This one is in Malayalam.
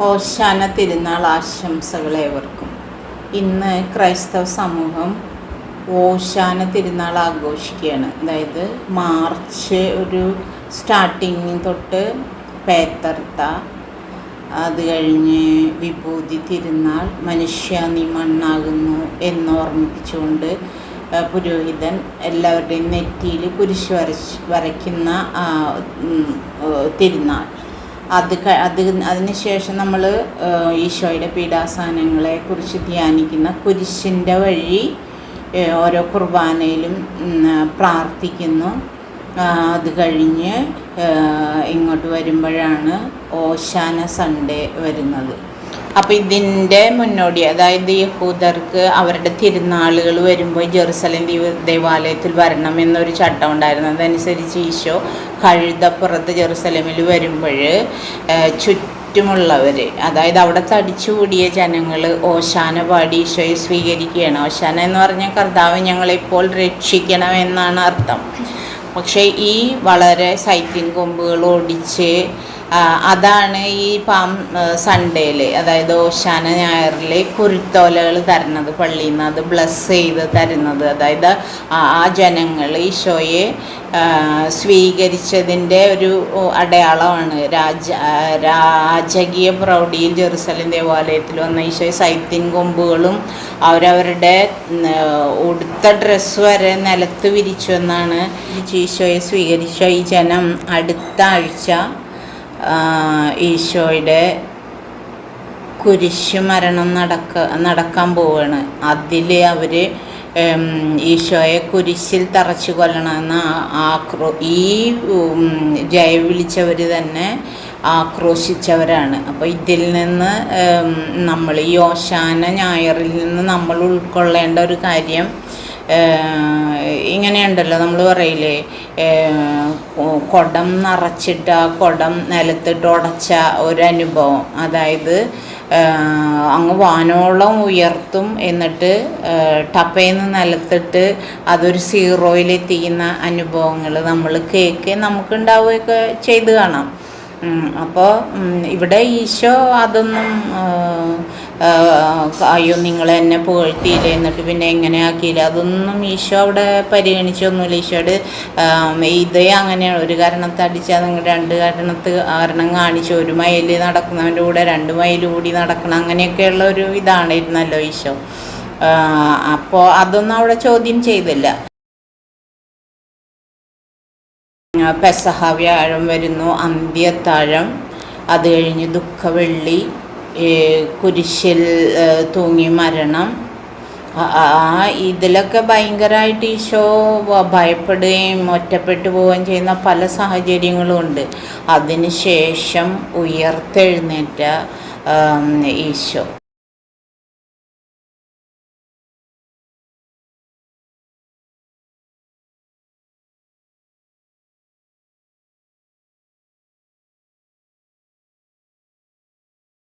ഓശാന തിരുനാൾ ആശംസകൾ ഏവർക്കും. ഇന്ന് ക്രൈസ്തവ സമൂഹം ഓശാന തിരുനാൾ ആഘോഷിക്കുകയാണ്. അതായത് മാർച്ച് ഒരു സ്റ്റാർട്ടിങ് തൊട്ട് പേത്തർത്ത അത് കഴിഞ്ഞ് വിഭൂതി തിരുനാൾ മനുഷ്യ നീ മണ്ണാകുന്നു എന്നോർമ്മിപ്പിച്ചുകൊണ്ട് പുരോഹിതൻ എല്ലാവരുടെയും നെറ്റിയിൽ കുരിശ് വരച്ച് വരയ്ക്കുന്ന തിരുനാൾ. അത് അത് അതിന് ശേഷം നമ്മൾ ഈശോയുടെ പീഡാസനങ്ങളെ കുറിച്ച് ധ്യാനിക്കുന്ന കുരിശിന്റെ വഴി ഓരോ കുർബാനയിലും പ്രാർത്ഥിക്കുന്നു. അത് കഴിഞ്ഞ് ഇങ്ങോട്ട് വരുമ്പോഴാണ് ഓശാന സൺഡേ വരുന്നത്. അപ്പോൾ ഇതിന്റെ മുന്നോടി അതായത് യഹൂദർക്ക് അവരുടെ തിരുനാളുകൾ വരുമ്പോൾ ജെറുസലേം ദൈവ ദേവാലയത്തിൽ വരണം എന്നൊരു ചട്ടം ഉണ്ടായിരുന്നു. അതനുസരിച്ച് ഈശോ കഴുതപ്പുറത്ത് ജെറുസലേമിൽ വരുമ്പോൾ ചുറ്റുമുള്ളവർ അതായത് അവിടെ തടിച്ചുകൂടിയ ജനങ്ങൾ ഓശാന പാടി ഈശോയെ സ്വീകരിക്കുകയാണ്. ഓശാന എന്ന് പറഞ്ഞാൽ കർത്താവ് ഞങ്ങളിപ്പോൾ രക്ഷിക്കണം എന്നാണ് അർത്ഥം. പക്ഷേ ഈ വളരെ സൈറ്റിൻ കൊമ്പുകൾ ഓടിച്ച് അതാണ് ഈ പാം സൺഡേയിൽ അതായത് ഓശാന ഞായറിൽ കുരുത്തോലകൾ തരുന്നത് പള്ളിയിൽ നിന്ന് അത് ബ്ലസ് ചെയ്ത് തരുന്നത്. അതായത് ആ ജനങ്ങൾ ഈശോയെ സ്വീകരിച്ചതിന്റെ ഒരു അടയാളമാണ്. രാജ രാജകീയ പ്രൗഢിയിൽ ജെറുസലേം ദേവാലയത്തിൽ വന്ന ഈശോയെ സൈത്തിൻ കൊമ്പുകളും അവരവരുടെ ഉടുത്ത ഡ്രസ്സ് വരെ നിലത്ത് വിരിച്ചു എന്നാണ് ഈശോയെ സ്വീകരിച്ച ഈ ജനം അടുത്ത ആഴ്ച. ഈശോയുടെ കുരിശു മരണം നടക്ക നടക്കാൻ പോവുകയാണ് അതിൽ അവർ ഈശോയെ കുരിശിൽ തറച്ചു കൊല്ലണമെന്ന് ആക്രോ ഈ ജയ വിളിച്ചവർ തന്നെ ആക്രോശിച്ചവരാണ്. അപ്പോൾ ഇതിൽ നിന്ന് നമ്മൾ ഈ ഓശാന ഞായറിൽ നിന്ന് നമ്മൾ ഉൾക്കൊള്ളേണ്ട ഒരു കാര്യം ഇങ്ങനെയുണ്ടല്ലോ നമ്മൾ പറയില്ലേ? കുടം നിറച്ചിട്ട് കുടം നിലത്തിട്ട് ഉടച്ച ഒരനുഭവം. അതായത് അങ്ങ് വാനോളം ഉയർത്തും എന്നിട്ട് ടപ്പേന്ന് നിലത്തിട്ട് അതൊരു സീറോയിലെത്തിക്കുന്ന അനുഭവങ്ങൾ നമ്മൾ കേക്ക് നമുക്കുണ്ടാവുകയൊക്കെ ചെയ്ത് കാണാം. അപ്പോൾ ഇവിടെ ഈശോ അതൊന്നും അയ്യോ നിങ്ങൾ എന്നെ പുകഴ്ത്തിയില്ല? എന്നിട്ട് പിന്നെ എങ്ങനെ ആക്കിയില്ല? അതൊന്നും ഈശോ അവിടെ പരിഗണിച്ചൊന്നുമില്ല. ഈശോയുടെ ഇതേ അങ്ങനെ ഒരു കാരണത്ത് അടിച്ചാൽ നിങ്ങൾ രണ്ട് കാരണത്ത് കാരണം കാണിച്ചു. ഒരു മൈൽ നടക്കുന്നവന്റെ കൂടെ രണ്ട് മൈൽ കൂടി നടക്കണം. അങ്ങനെയൊക്കെയുള്ള ഒരു ഇതാണിരുന്നല്ലോ ഈശോ. അപ്പോൾ അതൊന്നും അവിടെ ചോദ്യം ചെയ്തില്ല. പെസഹ വ്യാഴം വരുന്നു അന്ത്യത്താഴം അത് കഴിഞ്ഞ് ദുഃഖവെള്ളി കുരിശിൽ തൂങ്ങി മരണം. ആ ഇതിലൊക്കെ ഭയങ്കരമായിട്ട് ഈശോ ഭയപ്പെടുകയും ഒറ്റപ്പെട്ടു പോവുകയും ചെയ്യുന്ന പല സാഹചര്യങ്ങളും ഉണ്ട്. അതിനുശേഷം ഉയർത്തെഴുന്നേറ്റ ഈശോ.